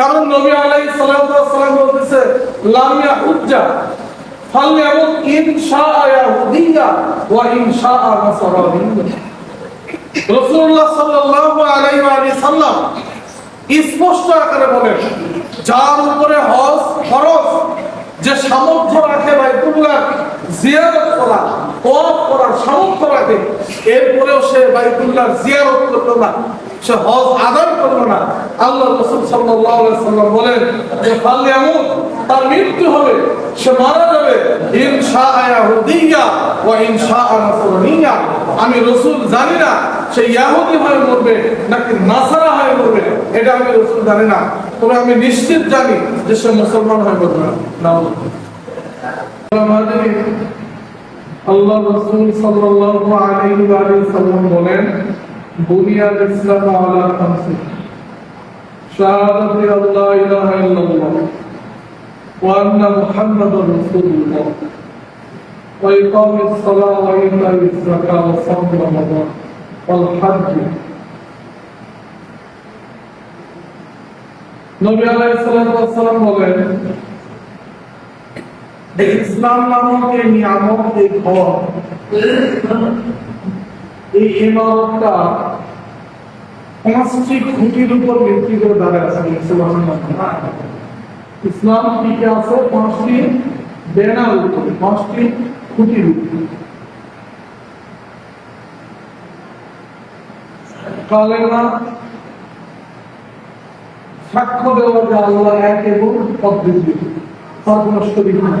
কারণ নবী আলাইহিস সালাতু ওয়াস সালাম বলতেছে লাম ইয়াহুজ্জা ফালইয়ামুত ইন শাআ ইয়াহুদিয়্যা ওয়া ইন শাআ রাসূলুল্লাহ সাল্লাল্লাহু আলাইহি ওয়া সাল্লাম স্পষ্ট আকারে বলেন, যার উপরে হজ ফরজ, যে সামর্থ্য রাখে বাইতুল্লাহ, জিয়ারত করা তওয়াফ করার সামর্থ্য রাখে, এরপরেও সে বাইতুল্লাহ জিয়ারত করল না। সে হজ আদায় করল না। আল্লাহ রাসূল সাল্লাম বলেন, যে ফাল্লে এমন তার মৃত্যু হবে। সে মারা যাবে। ইনশা ইয়াহুদিয়া ওয়া ইনশা নাসরানিয়া আমি রসুল জানি না সে ইয়াহুদি হয়ে মরবে নাকি নাসারা হয়ে মরবে, এটা আমি রসুল জানি না। তবে আমি নিশ্চিত জানি যে সে মুসলমান হয়ে মরবে। না আল্লাহ রাসূল সাল্লাল্লাহু আলাইহি ওয়া সাল্লাম বলেন বুনিয়াল ইসলাম আলা খামসি শাহাদাতি আল্লাহ ইলাহা ইল্লাল্লাহ ওয়া আন্না মুহাম্মাদুর রাসূলুল্লাহ وإقام الصلاة وإيتاء الزكاة وصوم رمضان والحج নবী আলাইহিস সালাম বলেন এই ইসলাম নামক এই নিয়ামক এই ঘর এই পাঁচটি খুঁটির উপর ভিত্তি করে দাঁড়ায় আছে ইসলাম টিকে আছে, পাঁচটি বেনার পাঁচটি খুঁটির সাক্ষ্য দেওয়া যে আল্লাহ এক এবং অদ্বিতীয় তার নাই।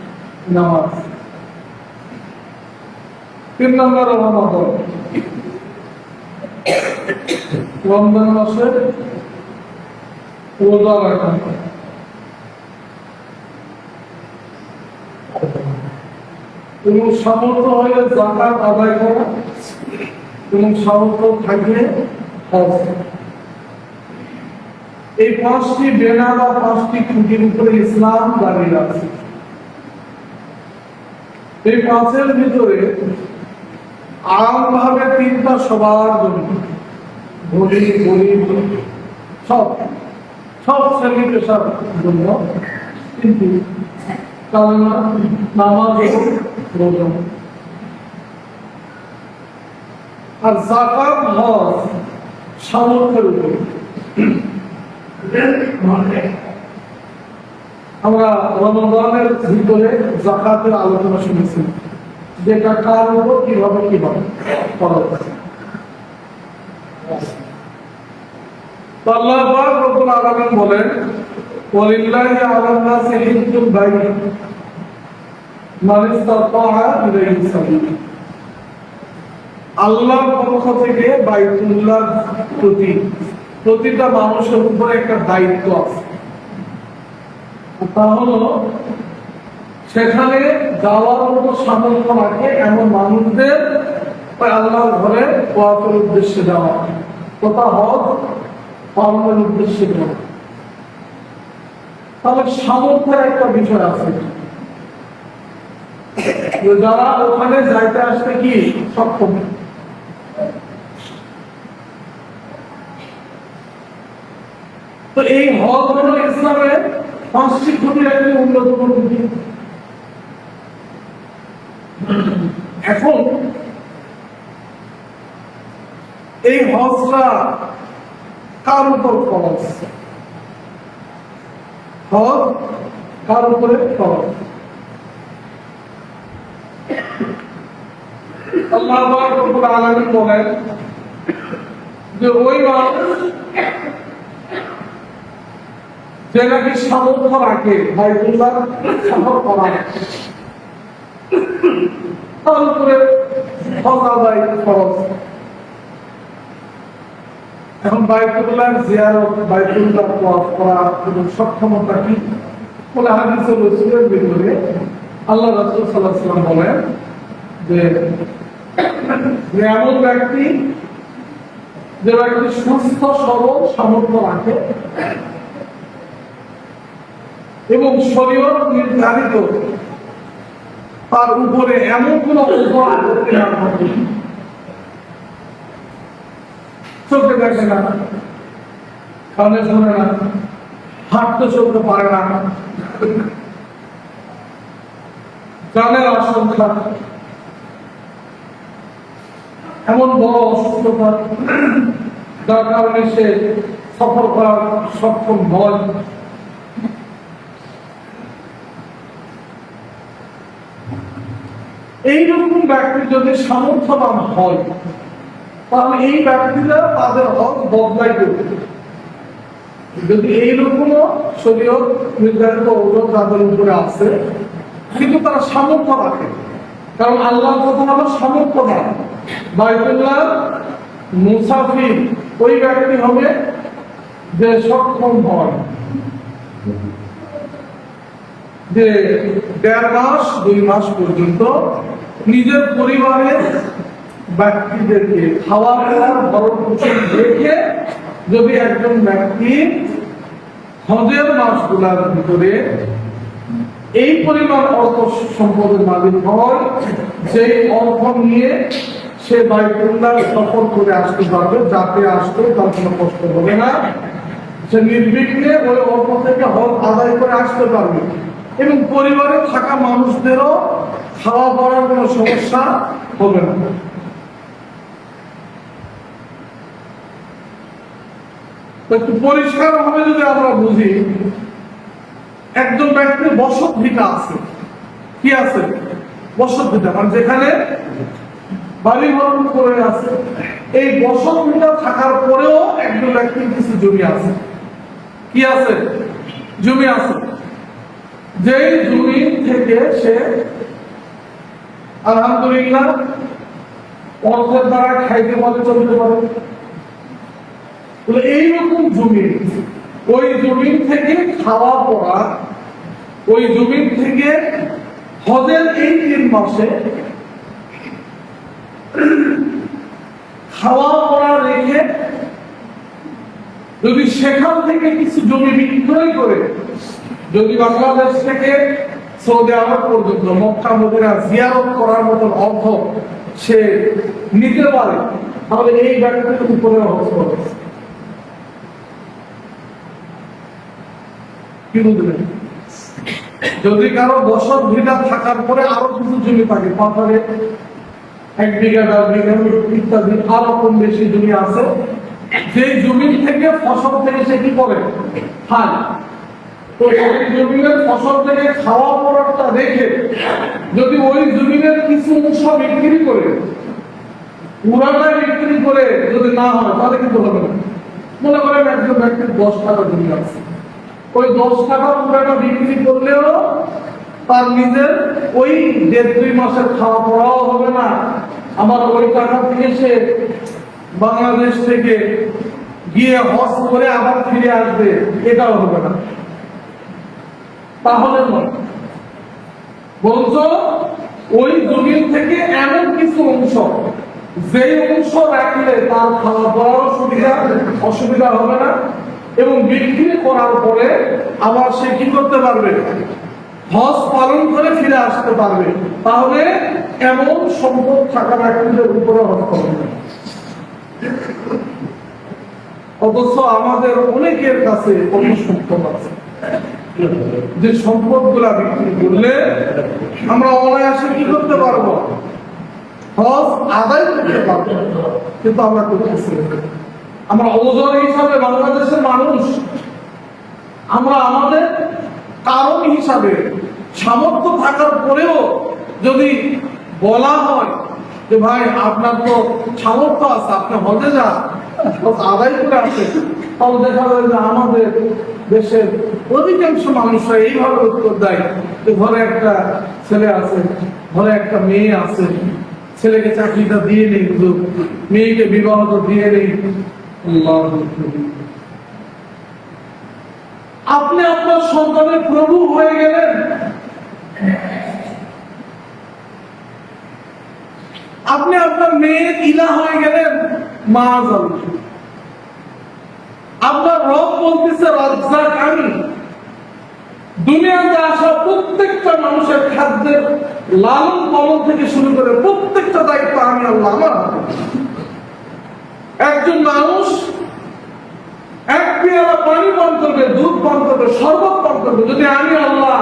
নামাজ। তিন নম্বর রমজান মাসে রোজা রাখা। এবং সামর্থ্য হলে জাকাত আদায় করা এবং সামর্থ্য থাকলে হজ। এই পাঁচটি বেনা বা পাঁচটি খুঁটির উপরে ইসলাম দাঁড়িয়ে আছে। এই পাঁচের ভিতরে আমভাবে তিনটা সবার জন্য। ধনী গরিব সব সব শ্রেণি পেশার জন্য কিন্তু কালমা নামাজ, রোজা। আর জাকাত হজ, সামর্থ্যের উপরে। আমরা রমজানের ভিতরে জাকাতের আলোচনা শুনেছি। যেটা কার উপর কীভাবে করা যায় আল্লাহ পাক রব্বুল আলামিন বলেন, ওয়ালিল্লাহি আলান নাসি হিজ্জুল বাইত, মান ইলাইহি পক্ষ থেকে বাইতুল্লাহ প্রতি প্রতিটা মানুষের উপরে একটা দায়িত্ব আছে। তা হলো, সেখানে যাওয়ার মতো সামর্থ্য রাখে এমন মানুষদের আল্লাহর ঘরে কোয়াতের উদ্দেশ্যে যাওয়া। তথা হজ পালনের উদ্দেশ্যে যাওয়া। তাহলে সামর্থ্যের একটা বিষয় আছে। যারা ওখানে যাইতে আসতে কি সক্ষম? তো এই হজ হলো ইসলামের পাঁচটি খুঁটির একটি অন্যতম খুঁটি এখন এই হজটা কার উপর খরচ হজ কার উপরে খরচ আল্লাহ বলেন যে, ওই মানুষ যে নাকি সামর্থ্য রাখে বাইতুল্লাহ সফর করা তার উপরে হজ আদায় খরচ এখন জিয়ারত করা এবং সক্ষমতা কি? বলে হাদিসে রসুলের ভিতরে আল্লাহ রাসূল সাল্লাল্লাহু ওয়াসাল্লাম বলেন যে যে এমন ব্যক্তি, যে ব্যক্তি সুস্থ সবল সামর্থ্য রাখে এবং শরীয়ত নির্ধারিত। তার উপরে এমন কোন উপহার করতে দেখে না, কানে শোনে না পারে না। আশঙ্কা। এমন বড় অসুস্থতা, যার কারণে সে সফর করার সক্ষম নয়। এইরকম ব্যক্তির যদি সামর্থ্যবান হয়, তাহলে এই ব্যক্তিরা তাদের হক বদলাই করবে যদি এইরকমও শরীয়ত নির্ধারিত ওজন তাদের উপরে আছে, কিন্তু তারা সামর্থ্য রাখে। কারণ আল্লাহ কথা হলো সামর্থ্যবান। বাইতুল্লাহ মুসাফির, ওই ব্যক্তি হবে যে সক্ষম হয়। যে দেড় মাস, দুই মাস পর্যন্ত নিজের পরিবারের ব্যক্তিদেরকে খাওয়া দাওয়ার ভরণ পোষণ রেখে যদি একজন ব্যক্তি হজের মাসগুলার ভিতরে এই পরিমাণ অর্থ সম্পদের মালিক হয়, সেই অর্থ নিয়ে সে বাইকুল্লাহ সফর করে আসতে পারবে, যাতে আসতে তার কোনো কষ্ট হবে না। সে নির্বিঘ্নে ওই অর্থ থেকে হজ আদায় করে আসতে পারবে। এবং পরিবারে থাকা মানুষদেরও খাওয়া পড়ার কোনো সমস্যা হবে না। একটু পরিষ্কার ভাবে যদি আমরা বুঝি একজন ব্যক্তির বসত ভিটা আছে। কি আছে? বসত ভিটা। মানে যেখানে বাড়ি ভরণ করে আছে। এই বসত ভিটা থাকার পরেও একজন ব্যক্তির কিছু জমি আছে। কি আছে? জমি আছে। যেই জমি থেকে সে, আলহামদুলিল্লাহ, অর্থের দ্বারা খাইতে পারে, চলতে পারে। এইরকম জমি ওই জমিন থেকে খাওয়া পড়া, ওই জমিন থেকে হজের এই তিন মাসে খাওয়া পড়া রেখে যদি সেখান থেকে কিছু জমি বিক্রয় করে যদি বাংলাদেশ থেকে সৌদি আরব পর্যন্ত মক্কা মদিনা জিয়ারত করার মতন অর্থ সে নিতে পারে, তাহলে এই ব্যক্তির উপরে হজ খরচ কি বুঝলেন? যদি কারও বসত ভিটা থাকার পরে আরও কিছু জমি থাকে, পাথরে এক বিঘা, দশ বিঘা ইত্যাদি, আরও কম বেশি জমি আছে যে জমি থেকে ফসল থেকে সে কি করে? খায় তো সেই জমিনের ফসল থেকে খাওয়া পড়াটা রেখে যদি ওই জমিনের কিছু অংশ বিক্রি করে পুরাটা বিক্রি করে যদি না হয়, তাহলে কিন্তু হবে না। মনে করেন একজন ব্যক্তির দশ টাকা জমি আছে। ওই দশ টাকা পুরাটা বিক্রি করলেও তার নিজের ওই দেড় দুই মাসের খাওয়া পড়াও হবে না। আমার ওই টাকা থেকে সে বাংলাদেশ থেকে গিয়ে হজ করে আবার ফিরে আসবে, এটাও হবে না। তাহলে বরঞ্চ ওই জমিন থেকে এমন কিছু অংশ যে অংশ রাখলে তার খাওয়া সুবিধা অসুবিধা হবে না, এবং বিক্রি করার পরে আবার সে কি করতে পারবে? হজ পালন করে ফিরে আসতে পারবে। তাহলে এমন সম্পদ থাকা ব্যক্তিদের উপরে হজ আমাদের অনেকের কাছে সম্পদ আছে। যে সম্পদগুলা বিক্রি করলে আমরা অনায়াসে কি করতে পারব? হজ আদায় করতে পারব। কিন্তু আমরা করতেছি আমরা ওজন হিসাবে বাংলাদেশের মানুষ। আমরা আমাদের কারণ হিসাবে সামর্থ্য থাকার পরেও যদি বলা হয় যে ভাই, আপনার তো সামর্থ্য আছে, আপনি হজে যান। আদায় করে আসে তাহলে দেখা যায় যে আমাদের দেশের অধিকাংশ মানুষরা এইভাবে উত্তর দেয় যে ঘরে একটা ছেলে আছে, ঘরে একটা মেয়ে আছে, ছেলেকে চাকরিটা দিয়ে নেই কিন্তু মেয়েকে বিবাহ তো দিয়ে নেই। আপনি আপনার সন্তানের প্রভু হয়ে গেলেন। আপনি আপনার মেয়ের ইলা হয়ে গেলেন মা আপনার রব বলতেছে, রাজ্জাক আমি। দুনিয়াতে আসা প্রত্যেকটা মানুষের খাদ্যের লালন পালন থেকে শুরু করে প্রত্যেকটা দায়িত্ব আমি আল্লাহ আমার একজন মানুষ এক পেয়ালা পানি পান করবে, দুধ পান করবে, শরবত পান করবে। যদি আমি আল্লাহ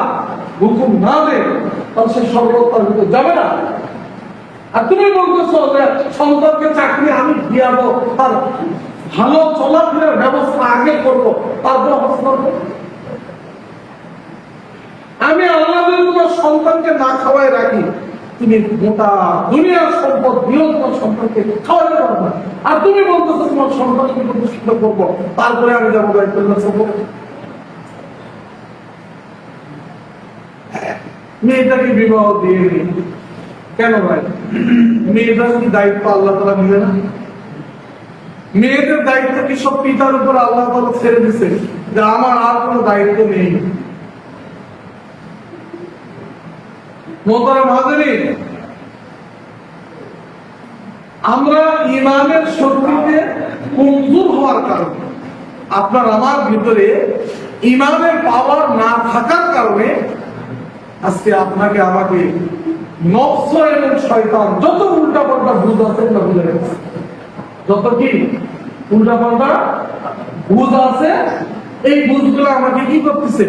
হুকুম না দেয় তাহলে সে শরবত তার ভিতরে যাবে না। আর তুমি বলতেছো যে সন্তানকে চাকরি আমি দিয়াবো তার ভালো চলাফেরার ব্যবস্থা আগে করব, তারপর হস্তান্তর। আমি আল্লাহের তোমার সন্তানকে না খাওয়াই রাখি, তুমি মোটা দুনিয়ার সম্পদ তোমার সন্তানকে খাওয়াতে পারবে আর তুমি বলতেছো তোমার সন্তানকে প্রতিষ্ঠিত করব, তারপরে আমি যাব দায়িত্ব মেয়েটাকে বিবাহ দিয়ে কেন ভাই? মেয়েটার দায়িত্ব আল্লাহ তালা নিবে না? মেয়েদের দায়িত্ব কি সব পিতার উপর আল্লাহ তালা ছেড়ে দিছে? যে আমার আর কোনো দায়িত্ব নেই। হাজারিন আমরা ইমানের শক্তিতে কমজোর হওয়ার কারণে, আপনার আমার ভিতরে ইমানের পাওয়ার না থাকার কারণে আজকে আপনাকে আমাকে এবং শয়তান, যত উল্টা পাল্টা আছে না বুঝে গেছে। যত কি? উল্টা পাল্টা আছে, এই আমাকে কি করতেছে?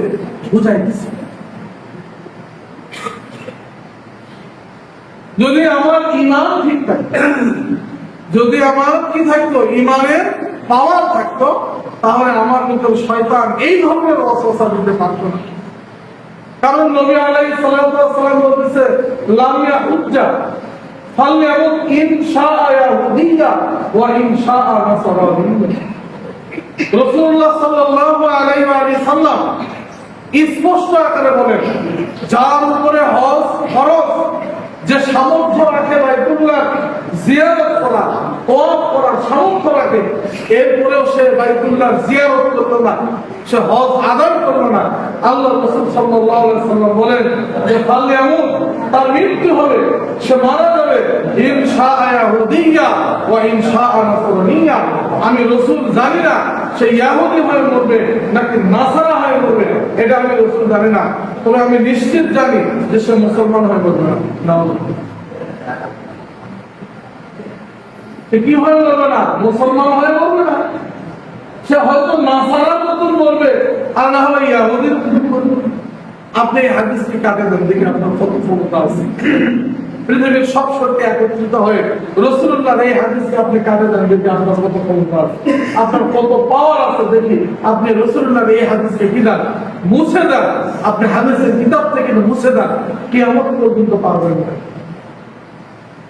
যদি আমার ইমান ঠিক থাকতো, যদি আমার কি থাকতো? ইমানের পাওয়ার থাকতো, তাহলে আমার কিন্তু শয়তান এই ধরনের অসস্থা দিতে পারতো না। কারণ নবী সালাম ফালইয়ামুত ইনশাআ ইয়াহুদিয়া ওয়া ইনশাআ নাসারানিয়া। রাসূলুল্লাহ সাল্লাল্লাহু আলাইহি ওয়া সাল্লাম স্পষ্ট আকারে বলেন, যার উপরে হজ ফরজ, যে সামর্থ্য রাখে বাইতুল্লাহ জিয়ারত করা তওয়াফ করার সামর্থ্য রাখে। এরপরেও সে বাইতুল্লাহ জিয়ারত করল না, সে হজ আদায় করল না। আল্লাহ রাসূল আলাইহি সাল্লাম বলেন, যে ফাল্লে এমন, তার মৃত্যু হবে, সে মারা যাবে। ইনশাআ ইয়াহুদিয়া ওয়া ইনশাআ নাসরানিয়া আমি রসুল জানি না, সে ইয়াহুদি হয়ে মরবে নাকি নাসারা হয়ে মরবে, এটা আমি রসুল জানি না। তবে আমি নিশ্চিত জানি যে সে মুসলমান হয়ে মরবে না। কি হয়ে মরবে না? মুসলমান হয়ে না। সে হয়তো মতন আর না হয় আপনি দেন? দেখে আপনার কত ক্ষমতা আছে। পৃথিবীর সব শক্তি একত্রিত হয়ে রসুল্লাহ এই হাদিসকে আপনি দেন? দেখে আপনার কত ক্ষমতা আছে। আপনার কত পাওয়ার আছে দেখি। আপনি রসুল্লাহ এই হাদিসকে কি দেন? মুছে দেন। আপনি হাদিসের কিতাব থেকে মুছে দেন। কে আমার পর্যন্ত পারবেন না।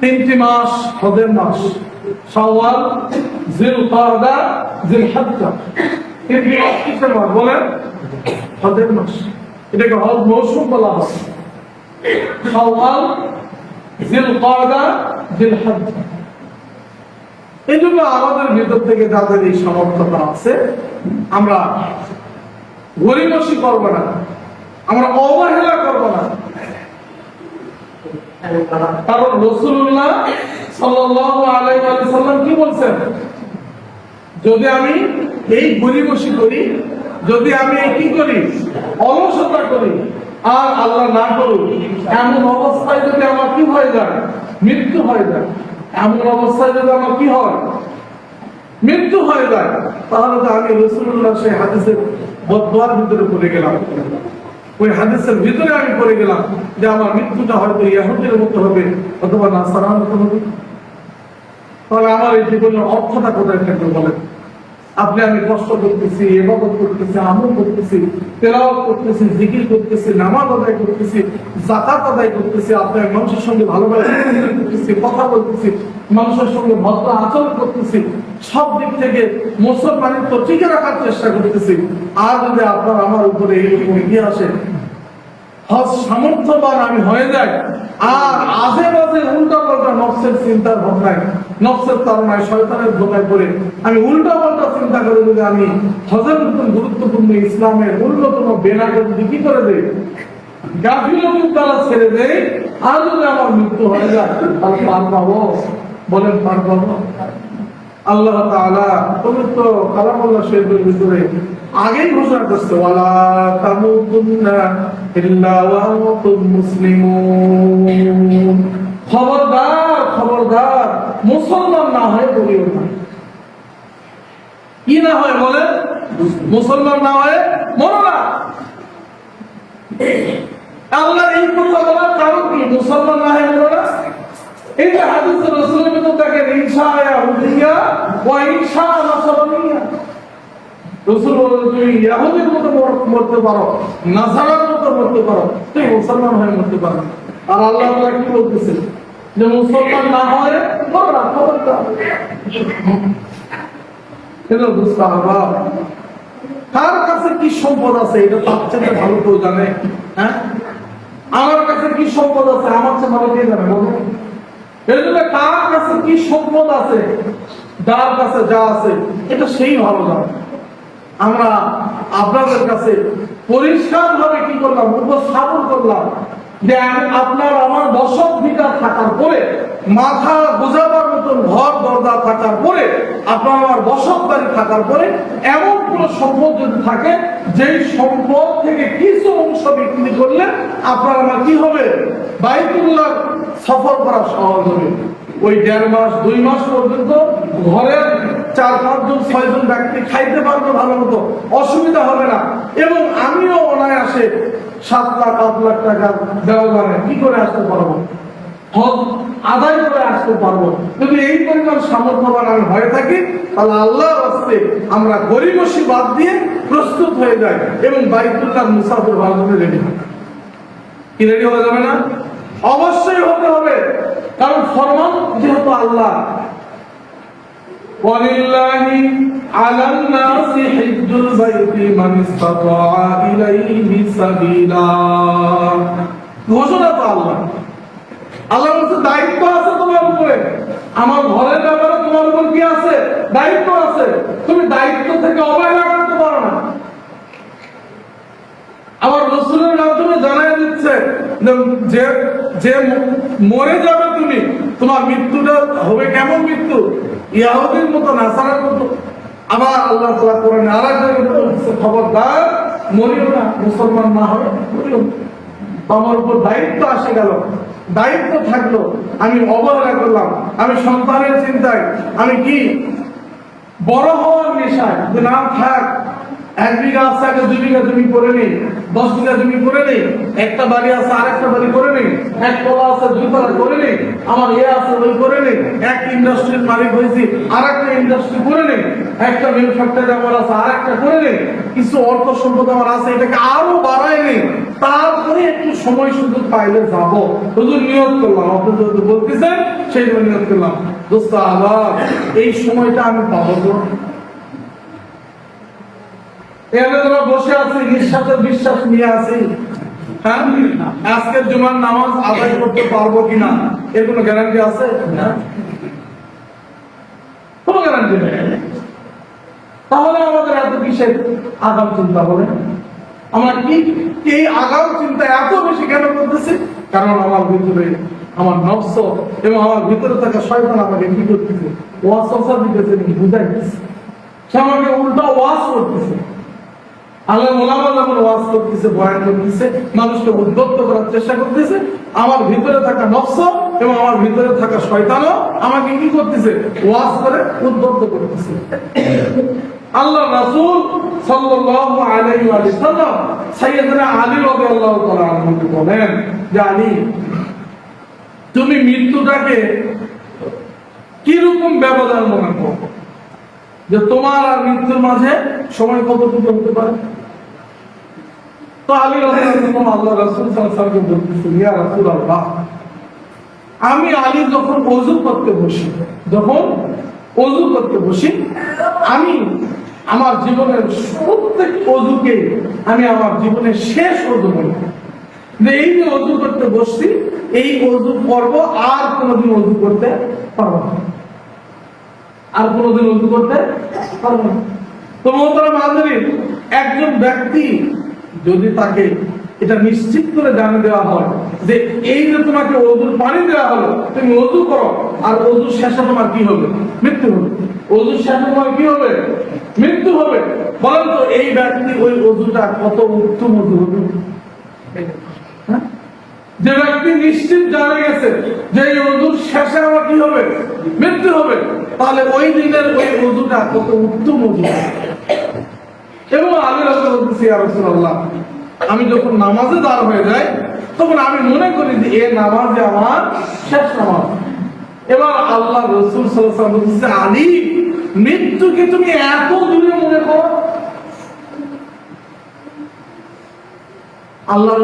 তিনটি মাস হজের মাস। শাওয়াল জিল কাদা জিল তিনটি মাস কিসের মাস বলেন? হজের মাস। এটাকে হজ মৌসুম বলা হয়। শাওয়াল জিল কাদা জিল হাজ্জা এই জন্য আমাদের ভিতর থেকে যাদের এই সামর্থ্যতা আছে, আমরা গরিবসী করব না। আমরা অবহেলা করব না। কারণ রসুল্লাহ সাল্লাল্লাহু আলাইহি ওয়াসাল্লাম কি বলছেন? যদি আমি এই করি, যদি আমি কি করি, অলসতা করি, আর আল্লাহ না করুক, এমন অবস্থায় যদি আমার কি হয়ে যায়? মৃত্যু হয়ে যায়। এমন অবস্থায় যদি আমার কি হয়? মৃত্যু হয়ে যায়। তাহলে তো আমি রসুল্লাহ সেই হাদিসের বদোয়ার ভিতরে পড়ে গেলাম। ওই হাদিসের ভিতরে আমি পড়ে গেলাম যে আমার মৃত্যুটা হয়তো ইয়াহুদের মতো হবে অথবা নাসারার মতো হবে। তাহলে আমার এই জীবনের অর্থটা কোথায় থাকবে বলেন? আপনি আমি কষ্ট করতেছি এবাদত করতেছি, আমল করতেছি, তেলাওয়াত করতেছি, জিকির করতেছি, নামাজ আদায় করতেছি জাকাত আদায় করতেছি আপনি এক মানুষের সঙ্গে ভালোভাবে করতেছি, কথা বলতেছি, মানুষের সঙ্গে ভদ্র আচরণ করতেছি, সব দিক থেকে মুসলমানের তো টিকে রাখার চেষ্টা করতেছি। আর যদি আপনার আমার উপরে এইরকম এগিয়ে আসে, হজ সামর্থ্যবান আমি হয়ে যাই, আর আজে বাজে উল্টা পাল্টা নকশের চিন্তার ভাবনায় নফসের তারনায় শয়তানের ধোকায় পড়ে। আমি উল্টা পাল্টা চিন্তা করে যদি আমি গুরুত্বপূর্ণ ইসলামের বেনাকে যদি কি করে দেই, গাফিলতি তারা ছেড়ে দেয় আর যদি আমার মৃত্যু হয়ে যায়, তাহলে পার পাবো। বলেন পার পাবো। আল্লাহ তাআলা পবিত্র কালামুল্লাহ ভিতরে আগেই ঘোষণা করছে, ওয়ালা তামুতুন্না ইল্লা ওয়া আনতুম মুসলিমুন। খবরদার খবরদার। মুসলমান না হয় না কি না হয় বলে? মুসলমান না হয় না আল্লাহ এই কি? মুসলমান না হয় না হাদিস রাসূলের নাসারানিয়া। রাসূল বলেন, তুমি ইয়াহুদির মতো মরতে পারো, নাসারার মতো মরতে পারো, তুমি মুসলমান হয়ে মরতে পারো আর আল্লাহ কি বলতেছে যে মুসলমান না হয় কাছে কি সম্পদ আছে? এটা তার চেয়ে ভালো কেউ জানে হ্যাঁ? আমার কাছে কি সম্পদ আছে? আমার চেয়ে ভালো কে জানে এর জন্য কার কাছে কি সম্পদ আছে? যার কাছে যা আছে, এটা সেই ভালো জানে। আমরা আপনাদের কাছে পরিষ্কার ভাবে কি করলাম? উপস্থাপন করলাম। আপনার আমার দশক বিঘা থাকার পরে, মাথা বোঝাবার মতন ঘর, দরজা থাকার পরে, আপনার আমার বসত বাড়ি থাকার পরে, এমন কোন সম্পদ যদি থাকে, যেই সম্পদ থেকে কিছু অংশ বিক্রি করলে আপনার আমার কি হবে? বাইতুল্লাহ সফর করা সহজ হবে। ওই দেড় মাস, দুই মাস পর্যন্ত ঘরের চার পাঁচজন, ছয়জন ব্যক্তি খাইতে পারবে ভালো মতো। অসুবিধা হবে না। এবং আমিও অনায়াসে সাত লাখ, আট লাখ টাকা ব্যবধানে কি করে আসতে পারব? হক আদায় করে আসতে পারব? যদি এই পরিমাণ সামর্থ্যবান আমি হয়ে থাকি, তাহলে আল্লাহর আসতে আমরা গরিবসী বাদ দিয়ে প্রস্তুত হয়ে যাই এবং দায়িত্বটার তার ভালো করে রেডি হয় কি রেডি হয়ে যাবে না? অবশ্যই হতে হবে। কারণ ফরমান যেহেতু আল্লাহ। على الناس حج البيت من استطاع إليه سبيلا ঘোষণা তো আল্লাহ আল্লাহ বলছে দায়িত্ব আছে তোমার উপরে আমার ঘরের ব্যাপারে তোমার উপর কি আছে দায়িত্ব আছে তুমি দায়িত্ব থেকে অবহেলা করতে পারো না আমার রসুলের মাধ্যমে জানাই দিচ্ছে যে যে মরে যাবে তুমি তোমার মৃত্যুটা হবে কেমন মৃত্যু ইয়াহুদির মতো নাসারের মতো আবার আল্লাহ তালা কোরআনে বলছে খবরদার মরিও না, মুসলমান না হবে আমার উপর দায়িত্ব আসে গেল, দায়িত্ব থাকল, আমি অবহেলা করলাম, আমি সন্তানের চিন্তায়, আমি কি বড় হওয়ার নেশায়, যে না থাক, এক বিঘা আছে, দুই বিঘা জমি করে নেই দশ বিঘা জমি করে নেই, একটা বাড়ি আছে আর একটা বাড়ি করে নেই, এক তলা আছে, দুই তলা করে নেই, আমার এ আছে, ওই করে নেই, এক ইন্ডাস্ট্রির মালিক হয়েছি আর একটা ইন্ডাস্ট্রি করে নেই, একটা আমার আছে আর একটা করে নেই, কিছু অর্থ সম্পদ আমার আছে, এটাকে আরও বাড়ায় নেই, তারপরে একটু সময় সুযোগ পাইলে যাব। শুধু নিয়োগ করলাম, আপনি যদি বলতেছেন, সেই জন্য নিয়োগ করলাম। দোস্ত, আবার এই সময়টা আমি পাবো বসে বিশ্বাস নিয়ে আছি। হ্যাঁ? আজকের জুমার নামাজ আদায় করতে পারব কিনা, এর কোনো গ্যারান্টি আছে? কোনো গ্যারান্টি নেই। তাহলে আমাদের এত কিসের আগাম চিন্তা কি এই আগাম চিন্তা এত বেশি কেন করতেছি? কারণ আমার ভিতরে, আমার নফস এবং আমার ভিতরে থাকা শয়তান আমাকে কি করতেছে? ওয়াসওয়াসা দিতেছে, বুঝাইতেছে। সে আমাকে উল্টা ওয়াস করতেছে। আল্লাহ মোলামা যখন ওয়াজ করতেছে, বয়ান মানুষকে উদ্বুদ্ধ করার চেষ্টা করতেছে, আমার ভিতরে থাকা নফস এবং আমার ভিতরে থাকা শয়তানও আমাকে কি করতেছে? ওয়াজ করে উদ্বুদ্ধ করতেছে। আল্লাহ রাসূল সাল্লাল্লাহু আলাইহি ওয়া সাল্লাম সাইয়েদনা আলী রাদিয়াল্লাহু তাআলা আনহুকে বলেন যে, আলী, তুমি মৃত্যুটাকে কীরকম ব্যবধান মনে করব যে তোমার আর মৃত্যুর মাঝে সময় কতটুকু হতে পারে? তো আলী আল্লাহ রাসূল ইয়া রাসূলুল্লাহ, আমি আলী যখন ওযু করতে বসি, যখন ওযু করতে বসি, আমি আমার জীবনের প্রত্যেক ওযুকে আমি আমার জীবনের শেষ ওযু বলি। যে এই যে ওযু করতে বসছি, এই ওযু পর্ব আর কোনোদিন ওযু করতে পারব না। আর কোনোদিন উজু করতে পারব না। তো একজন ব্যক্তি যদি তাকে এটা নিশ্চিত করে জানিয়ে দেওয়া হয় যে এই যে তোমাকে অজুর পানি দেওয়া হলো, তুমি অজু করো, আর অজু শেষে তোমার কি হবে? মৃত্যু হবে। অজু শেষে তোমার কি হবে? মৃত্যু হবে। বলেন তো এই ব্যক্তি ওই অজুটা কত উত্তম অজু হবে। হ্যাঁ? যে ব্যক্তি নিশ্চিত জানা গেছে যে এই অজুর শেষে আমার কি হবে? মৃত্যু হবে। তাহলে ওই দিনের ওই অজুটা কত উত্তম অজু? এবং আমি রাসূল বলতেছি রাসূলুল্লাহ, আমি যখন নামাজে দাঁড় হয়ে যাই, তখন আমি মনে করি যে এই নামাজে আমার শেষ নামাজ। এবার আল্লাহ রসুল ওয়াসাল্লাম বলতেছে, আলী, মৃত্যুকে তুমি এত দূরে মনে করো? আল্লাহ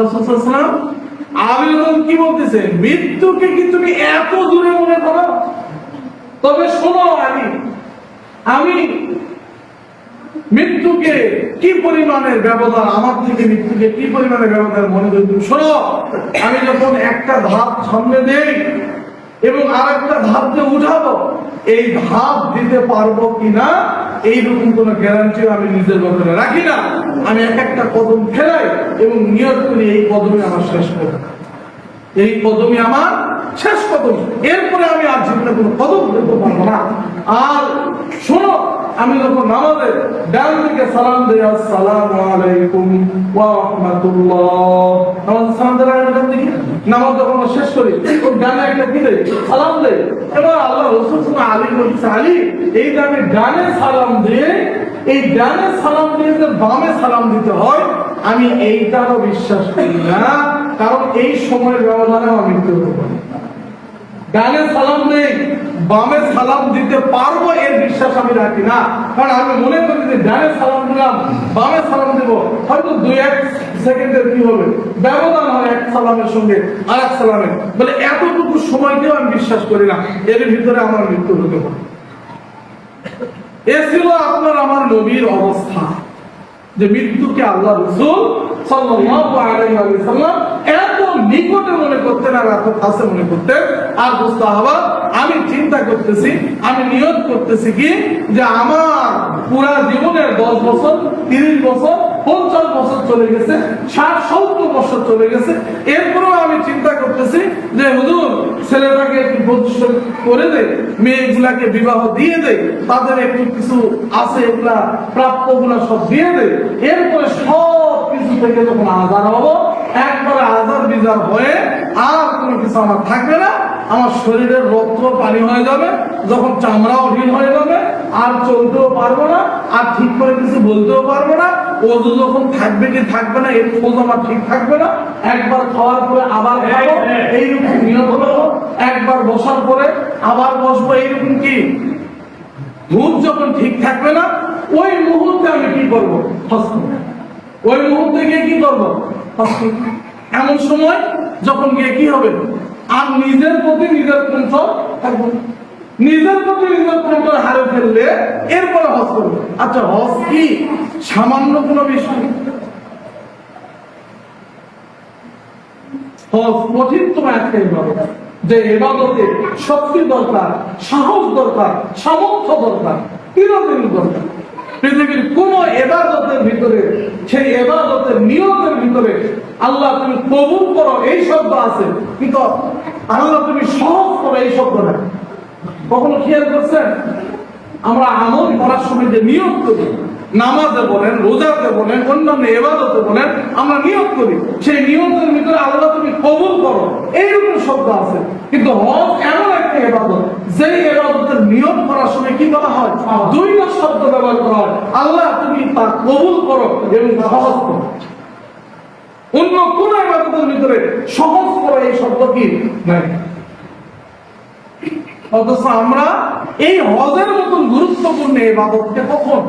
আবেদন কি বলতেছে? মৃত্যুকে কি তুমি এত দূরে মনে করো? তবে শোনো আমি আমি মৃত্যুকে কি পরিমাণের ব্যবধান, আমার থেকে মৃত্যুকে কি পরিমাণের ব্যবধান মনে করি তুমি শোনো, আমি যখন একটা ধাপ সামনে দেই এবং আর একটা ভাব যে উঠাবো, এই ভাব দিতে পারব কিনা, এইরকম কোন গ্যারান্টি আমি নিজের বদলে রাখি না। আমি এক একটা কদম ফেলাই এবং নিয়ত করি এই কদমে আমার শেষ করি এই কদমে আমার শেষ কদম এরপরে আমি আর জীবনে কোনো কদম পারব না। আর শোনো, আমি যখন নামাজে ডান দিকে সালাম দিই, আসসালামু আলাইকুম ওয়া রাহমাতুল্লাহ। নামাজ সালাম ডান দিকে? নামাজ যখন শেষ করি ওই ডানে একটা কি দেই? সালাম দেই। এবার আল্লাহ বলছে, আলী, এই যে আমি ডানে সালাম দিয়ে, এই ডানে সালাম দিয়ে যে বামে সালাম দিতে হয়, আমি এইটারও বিশ্বাস করি না। কারণ এই সময়ের ব্যবধানে আমি মৃত্যু হতে ডানে সালাম নেই, বামে সালাম দিতে পারব এর বিশ্বাস আমি রাখি না। কারণ আমি মনে করি যে ডানে সালাম দিলাম, বামে সালাম দেব, হয়তো দুই এক সেকেন্ডের কি হবে? ব্যবধান হয় এক সালামের সঙ্গে আর এক সালামের বলে এতটুকু সময়কেও আমি বিশ্বাস করি না, এর ভিতরে আমার মৃত্যু হতে পারে। এ ছিল আপনার আমার নবীর অবস্থা, যে মৃত্যুকে আল্লাহ রসুল সাল্লাল্লাহু আলাইহি ওয়াসাল্লাম এত নিকটে মনে করতেন আর এত কাছে মনে করতেন। আর মুস্তাহাবা আমি চিন্তা করতেছি, আমি নিয়ত করতেছি কি? যে আমার পুরা জীবনের দশ বছর, তিরিশ বছর, পঞ্চাশ বছর চলে গেছে, ষাট, সত্তর বছর চলে গেছে। এরপরেও আমি চিন্তা করতেছি যে, হুজুর, ছেলেটাকে একটু প্রতিষ্ঠা করে দেয় মেয়েগুলাকে বিবাহ দিয়ে দেয় তাদের একটু কিছু আছে, এগুলা প্রাপ্যগুলা সব দিয়ে দেয় এরপরে সব কিছু থেকে যখন আজার হব একবারে আজার বিজার হয়ে আর কোনো কিছু আমার থাকবে না। আমার শরীরের রক্ত পানি হয়ে যাবে যখন চামড়াও ঢিল হয়ে যাবে আর চলতেও পারব না আর ঠিক করে কিছু বলতেও পারব না। ওজু যখন থাকবে কি থাকবে না এর খোঁজ আমার ঠিক থাকবে না। একবার খাওয়ার পরে আবার খাব এইরকম নিয়ত হলো। একবার বসার পরে আবার বসবো এইরকম কি? মুখ যখন ঠিক থাকবে না ওই মুহূর্তে আমি কি করব। ওই মুহূর্তে গিয়ে কি করব। এমন সময় যখন গিয়ে কি হবে? আর নিজের প্রতি নিজের কন্ট্রোল থাকবে। নিজের প্রতি নিজের কন্ট্রোল হারে ফেললে এরপরে হস করবে। আচ্ছা হস কি? সামান্য কোনো বিষয়। হজ যে এবাদতে শক্তি দরকার, সাহস দরকার, সামর্থ্য দরকার দরকার। পৃথিবীর কোন এবাদতের ভিতরে সেই এবাদতের আল্লাহ তুমি কবুল করো, এই শব্দ আছে। কিন্তু আল্লাহ তুমি সহজ করো, এই শব্দ না কখনো খেয়াল করছেন? আমরা আমল করার সময় যে নিয়োগ করি, নামাজে বলেন, রোজাতে বলেন, অন্যান্য এবাদতে বলেন, আমরা নিয়োগ করি। সেই নিয়মের ভিতরে আল্লাহ তুমি কবুল করো, এইরকম শব্দ আছে। কিন্তু হজ এমন একটা এবাদত, যেই এবাদতের নিয়োগ করার সময় কি বলা হয়? দুইটা শব্দ ব্যবহার করা হয়। আল্লাহ তুমি তা কবুল করো এবং সহজ করো। অন্য কোন এবাদতের ভিতরে সহজ করো এই শব্দ কি? নাই। অথচ আমরা এই হজের মতন গুরুত্বপূর্ণ এবাদতকে কখন?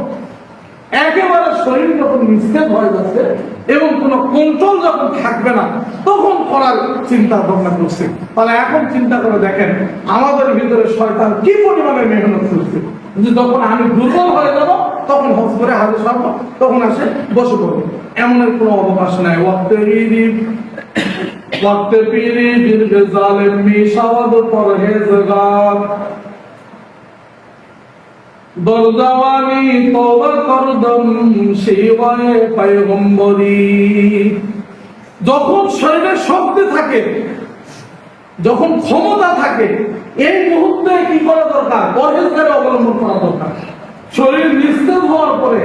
একেবারে শরীর যখন নিস্তেজ হয়ে যাচ্ছে এবং কোনো কন্ট্রোল যখন থাকবে না, তখন করার চিন্তা ভাবনা করছে। তাহলে এখন চিন্তা করে দেখেন, আমাদের ভিতরে শয়তান কি পরিমাণে মেহনত করছে? যখন আমি দুর্বল হয়ে যাব, তখন হজ করে হাতে সারবো তখন আসে বসে পড়ব। এমনের কোন অবকাশ নাই। দীর্ঘ যখন শরীরে শক্তি থাকে, যখন ক্ষমতা থাকে, এই মুহূর্তে কি করা দরকার? পরহেজগারে অবলম্বন করা দরকার। শরীর নিস্তেজ হওয়ার পরে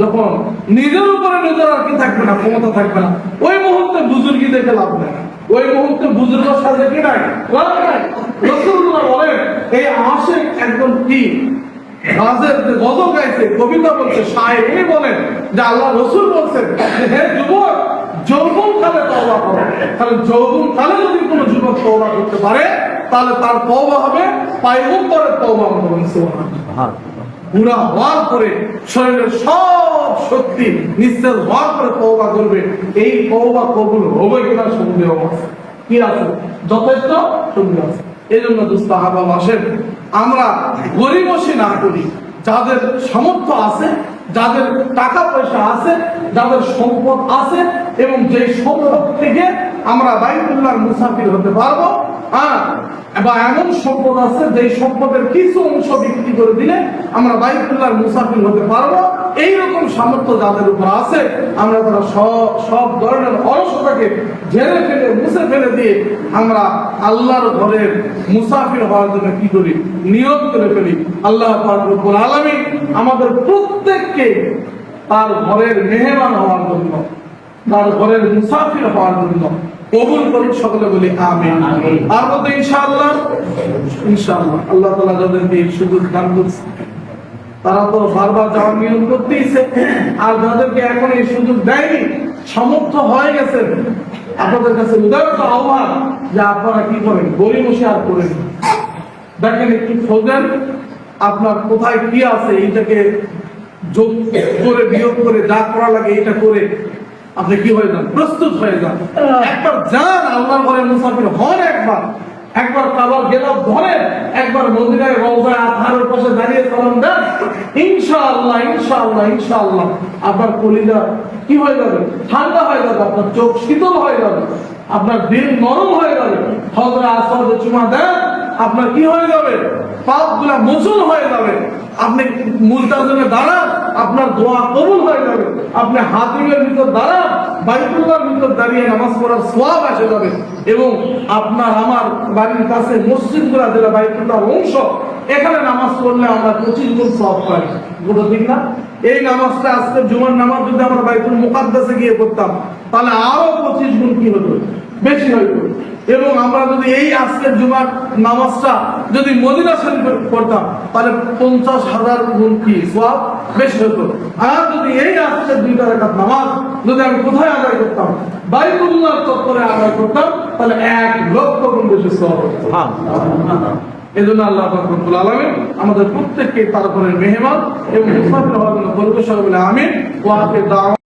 যখন নিজের উপরে নিজের আর কি থাকবে না ক্ষমতা থাকবে না ওই মুহূর্তে বুজুর্গি দেখে লাভ নেই। ওই মুহূর্তে বুজুর্গের সাথে কি নাই? লাভ নাই। রসুল্লাহ বলেন এই আশেক একজন কি? রাজের যে গজল গাইছে কবিতা বলছে উনি বলেন যে আল্লাহ রসুল বলছেন যে হে যুবক যৌবন কালে তওবা করো। তাহলে যৌবন কালে যদি কোনো যুবক তওবা করতে পারে তাহলে তার তওবা হবে পায়গম্বরের তওবা হবে সুবহানাল্লাহ। বুড়া হওয়ার পরে শরীরের সব শক্তি নিঃশ্বাস হওয়ার পরে তওবা করবে। এই তওবা কবুল হবে কিনা সন্দেহ আছে। কি আছে? যথেষ্ট সন্দেহ আছে। এই জন্য দুস্তাহাবা আসেন আমরা গরিবসী না করি। যাদের সামর্থ্য আছে, যাদের টাকা পয়সা আছে, যাদের সম্পদ আছে, এবং যে সম্পদ থেকে আমরা বাইতুল্লাহ মুসাফির হতে পারব হ্যাঁ বা এমন সম্পদ আছে যে সম্পদের কিছু অংশ বিক্রি করে দিলে আমরা বাইতুল্লাহর মুসাফির হতে পারব। এইরকম সামর্থ্য যাদের উপর আছে, আমরা তারা সব ধরনের অলসতাকে ঝেড়ে ফেলে, মুছে ফেলে দিয়ে আমরা আল্লাহর ঘরের মুসাফির হওয়ার জন্য কি করি? নিয়ত করে ফেলি। আল্লাহ রব্বুল আলামিন আমাদের প্রত্যেককে তার ঘরের মেহমান হওয়ার জন্য, তার ঘরের মুসাফির হওয়ার জন্য কবুল করুন সকলে বলি আমিন। আর বলতে ইনশাআল্লাহ ইনশাআল্লাহ আল্লাহ তাআলা যাদেরকে এই সুযোগ দান করছে তারা তো বারবার যাওয়ার নিয়ম করতেইছে। আর যাদেরকে এখন এই সুযোগ দেয়নি সমর্থ হয়ে গেছেন আপনাদের কাছে উদাহরণ আহ্বান যে আপনারা কি করেন গরিব বসে আর করেন দেখেন একটু খোঁজেন আপনার কোথায় কি আছে এইটাকে যোগ করে বিয়োগ করে যা করা লাগে এটা করে। আপনি কি হয়ে যান? প্রস্তুত হয়ে যান। একবার যান আল্লাহর ঘরে মুসাফির হন একবার। একবার কাবার গেলাম ধরেন একবার মদিনায় রওজায় আধারের পাশে দাঁড়িয়ে সালাম দেন। ইনশাআল্লাহ ইনশাআল্লাহ ইনশাআল্লাহ। আপনার কলিজা কি হয়ে যাবে? ঠান্ডা হয়ে যাবে আপনার চোখ শীতল হয়ে যাবে আপনার দিন নরম হয়ে যাবে। হজরে আসর চুমা দেন আপনার কি হয়ে যাবে? পাপগুলা মোচন হয়ে যাবে। আপনি মুলতাজমে দাঁড়ান আপনার দোয়া কবুল হয়ে যাবে। আপনি হাতিমের ভিতর দাঁড়ান, বাইতুল্লাহর ভিতর দাঁড়িয়ে নামাজ পড়ার সোয়াব আসে যাবে। এবং আপনার আমার বাড়ির কাছে মসজিদগুলা যেটা বাইতুল্লাহর অংশ, এখানে নামাজ পড়লে আমরা পঁচিশ গুণ সব পাই। গোটা দিন না? এই নামাজটা আজকে জুমার নামাজ যদি আমরা বাইতুল মুকাদ্দাসে গিয়ে করতাম তাহলে আরও পঁচিশ গুণ কি হতো? বেশি হইতো। এবং আমরা যদি এই আজকের জুমার নামাজটা যদি মদিনা শরীফে পড়তাম তাহলে পঞ্চাশ হাজার গুণ কি সব বেশি হতো। আর যদি এই আজকের দুইটা রেখাত নামাজ যদি আমি কোথায় আদায় করতাম বাইতুল্লাহ চত্বরে আদায় করতাম তাহলে এক লক্ষ গুণ বেশি সব হতো। এই জন্য আল্লাহ রব্বুল আলামিন আমাদের প্রত্যেককে তার উপরে মেহমান এবং মুসাফির হওয়ার জন্য পরিবেশ আমিন। ওয়াকে দাওয়া